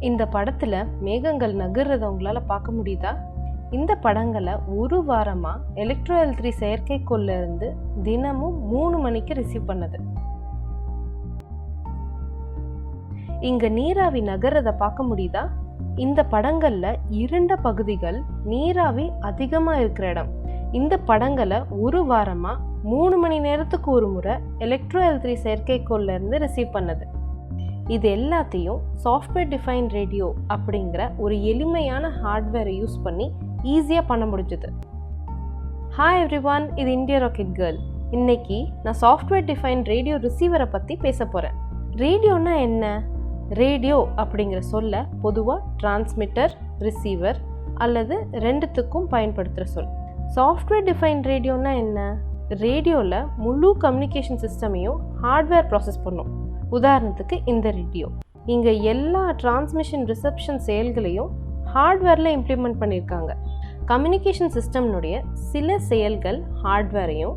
இந்த படத்துல மேகங்கள் நகர்றத உங்களால பார்க்க முடியுதா? இந்த படங்களை ஒரு வாரமா எலக்ட்ரோ எல் த்ரீ செயற்கைக்கோள்ல இருந்து தினமும் மூணு மணிக்கு ரிசீவ் பண்ணுது. இங்க நீராவி நகர்றத பார்க்க முடியுதா? இந்த படங்கள்ல இருண்ட பகுதிகள் நீராவி அதிகமா இருக்கிற இடம். இந்த படங்களை ஒரு வாரமா மூணு மணி நேரத்துக்கு ஒரு முறை எலக்ட்ரோ எல் த்ரீ செயற்கைக்கோள்ல இருந்து ரிசீவ் பண்ணுது. இது எல்லாத்தையும் சாஃப்ட்வேர் டிஃபைன் ரேடியோ அப்படிங்கிற ஒரு எளிமையான ஹார்ட்வேரை யூஸ் பண்ணி ஈஸியாக பண்ண முடிஞ்சுது. ஹாய் எவ்ரி ஒன் இது இந்தியா ராக்கெட் கேர்ள் இன்னைக்கு நான் சாஃப்ட்வேர் டிஃபைன் ரேடியோ ரிசீவரை பற்றி பேச போகிறேன் ரேடியோனா என்ன? ரேடியோ அப்படிங்கிற சொல்ல பொதுவாக டிரான்ஸ்மிட்டர் ரிசீவர் அல்லது ரெண்டுத்துக்கும் பயன்படுத்துகிற சொல். சாஃப்ட்வேர் டிஃபைன் ரேடியோனா என்ன? ரேடியோவில் முழு கம்யூனிகேஷன் சிஸ்டமையும் ஹார்ட்வேர் ப்ராசஸ் பண்ணும். உதாரணத்துக்கு இந்த ரேடியோ இங்கே எல்லா டிரான்ஸ்மிஷன் ரிசப்ஷன் செயல்களையும் ஹார்ட்வேரில் இம்ப்ளிமெண்ட் பண்ணியிருக்காங்க கம்யூனிகேஷன் சிஸ்டம்னுடைய சில செயல்கள் ஹார்ட்வேரையும்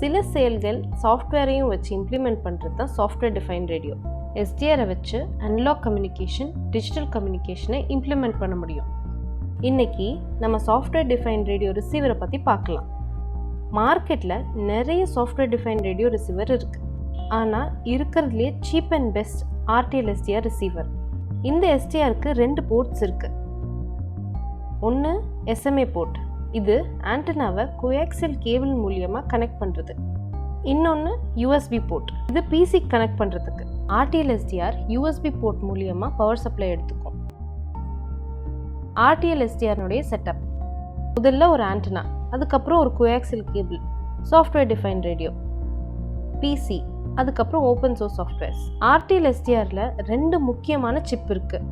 சில செயல்கள் சாஃப்ட்வேரையும் வச்சு இம்ப்ளிமெண்ட் பண்ணுறது தான் சாஃப்ட்வேர் டிஃபைன் ரேடியோ எஸ்டிஆரை வச்சு அன்லாக் கம்யூனிகேஷன் டிஜிட்டல் கம்யூனிகேஷனை இம்ப்ளிமெண்ட் பண்ண முடியும். இன்றைக்கி நம்ம சாஃப்ட்வேர் டிஃபைன் ரேடியோ ரிசீவரை பற்றி பார்க்கலாம். மார்க்கெட்டில் நிறைய சாஃப்ட்வேர் டிஃபைன் ரேடியோ ரிசீவர் இருக்குது ஆனால் இருக்கிறதுலே cheap and best RTL SDR receiver இந்த எஸ்டிஆருக்கு ரெண்டு போர்ட்ஸ் இருக்குது ஒன்று எஸ்எம்ஏ போர்ட் இது ஆண்டனாவை கோயாக்சல் கேபிள் மூலியமாக கனெக்ட் பண்ணுறது இன்னொன்று யூஎஸ்பி போர்ட் இது பிசி கனெக்ட் பண்ணுறதுக்கு ஆர்டிஎல் எஸ்டிஆர் யூஎஸ்பி போர்ட் மூலியமாக பவர் சப்ளை எடுத்துக்கும். ஆர்டிஎல் எஸ்டிஆர்னுடைய செட்டப் முதல்ல ஒரு ஆண்டனா அதுக்கப்புறம் ஒரு coaxial cable software define radio PC அதுக்கப்புறம் ஓப்பன் சோர்ஸ் சாஃப்ட்வேர்ஸ் ஆர்டிஎல் எஸ்டிஆரில் ரெண்டு முக்கியமான சிப் இருக்குது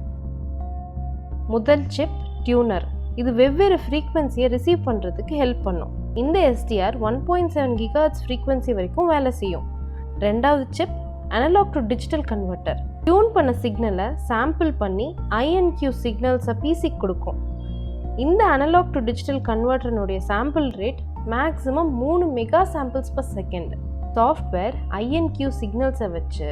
முதல் சிப் டியூனர் இது வெவ்வேறு ஃப்ரீக்வன்சியை ரிசீவ் பண்ணுறதுக்கு ஹெல்ப் பண்ணும். இந்த SDR one point seven gigahertz frequency வரைக்கும் வேலை செய்யும். ரெண்டாவது chip analog to digital converter tune பண்ண சிக்னலை சாம்பிள் பண்ணி ஐஎன்கியூ சிக்னல்ஸை பிசி கொடுக்கும். இந்த அனலாக் டு டிஜிட்டல் கன்வெர்ட்டர்னுடைய சாம்பிள் ரேட் மேக்ஸிமம் மூணு mega samples per second software I and Q சிக்னல்ஸை வச்சு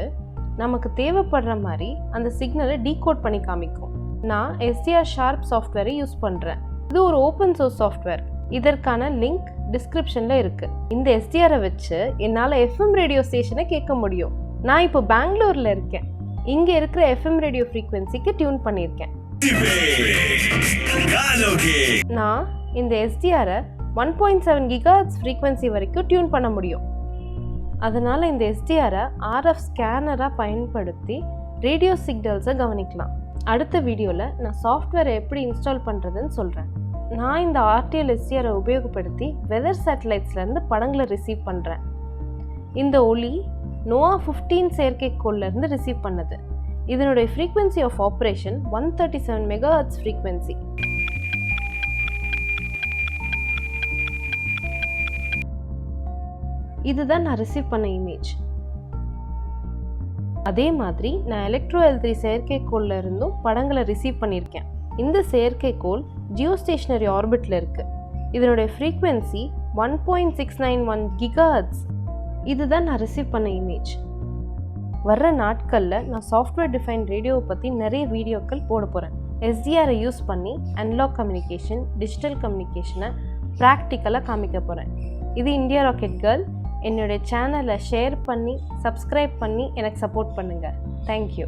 நமக்கு தேவைப்படுற மாதிரி அந்த சிக்னலை டீகோட் பண்ணி காமிக்கும். நான் எஸ்டிஆர் ஷார்ப் சாஃப்ட்வேரை யூஸ் பண்ணுறேன் இது ஒரு ஓப்பன் சோர்ஸ் சாஃப்ட்வேர் இதற்கான லிங்க் டிஸ்கிரிப்ஷனில் இருக்குது இந்த எஸ்டிஆரை வச்சு என்னால் எஃப்எம் ரேடியோ ஸ்டேஷனை கேட்க முடியும். நான் இப்போ பெங்களூரில் இருக்கேன். இங்கே இருக்கிற எஃப்எம் ரேடியோ ஃப்ரீக்வன்சிக்கு டியூன் பண்ணியிருக்கேன். நான் இந்த எஸ்டிஆரை one point seven gigahertz frequency வரைக்கும் டியூன் பண்ண முடியும். அதனால் இந்த எஸ்டிஆரை ஆர்எஃப் ஸ்கேனராக பயன்படுத்தி ரேடியோ சிக்னல்ஸை கவனிக்கலாம். அடுத்த வீடியோவில் நான் சாஃப்ட்வேரை எப்படி இன்ஸ்டால் பண்ணுறதுன்னு சொல்கிறேன் நான் இந்த ஆர்டிஎல் எஸ்டிஆரை உபயோகப்படுத்தி வெதர் சேட்டலைட்ஸ்லேருந்து படங்களை ரிசீவ் பண்ணுறேன் இந்த ஒளி நோவா ஃபிஃப்டீன் செயற்கைக்கோள்லேருந்து ரிசீவ் பண்ணது. இதனுடைய frequency of operation one thirty seven mega hertz frequency இதுதான் நான் ரிசீவ் பண்ண இமேஜ் அதே மாதிரி நான் எலக்ட்ரோ எல் த்ரீ செயற்கைக்கோளில் இருந்தும் படங்களை ரிசீவ் பண்ணியிருக்கேன். இந்த செயற்கைக்கோள் ஜியோ ஸ்டேஷனரி ஆர்பிட்டில் இருக்குது இதனுடைய frequency one point six nine one gigahertz இதுதான் நான் ரிசீவ் பண்ண இமேஜ் வர்ற நாட்களில் நான் சாஃப்ட்வேர் டிஃபைன் ரேடியோவை பற்றி நிறைய வீடியோக்கள் போட போகிறேன் எஸ்டிஆரை யூஸ் பண்ணி அன்லாக் கம்யூனிகேஷன் டிஜிட்டல் கம்யூனிகேஷனை ப்ராக்டிக்கலாக காமிக்க போகிறேன் இது இந்தியா ராக்கெட் கேர்ள் என்னுடைய சேனலை ஷேர் பண்ணி சப்ஸ்கிரைப் பண்ணி எனக்கு சப்போர்ட் பண்ணுங்கள் தேங்க்யூ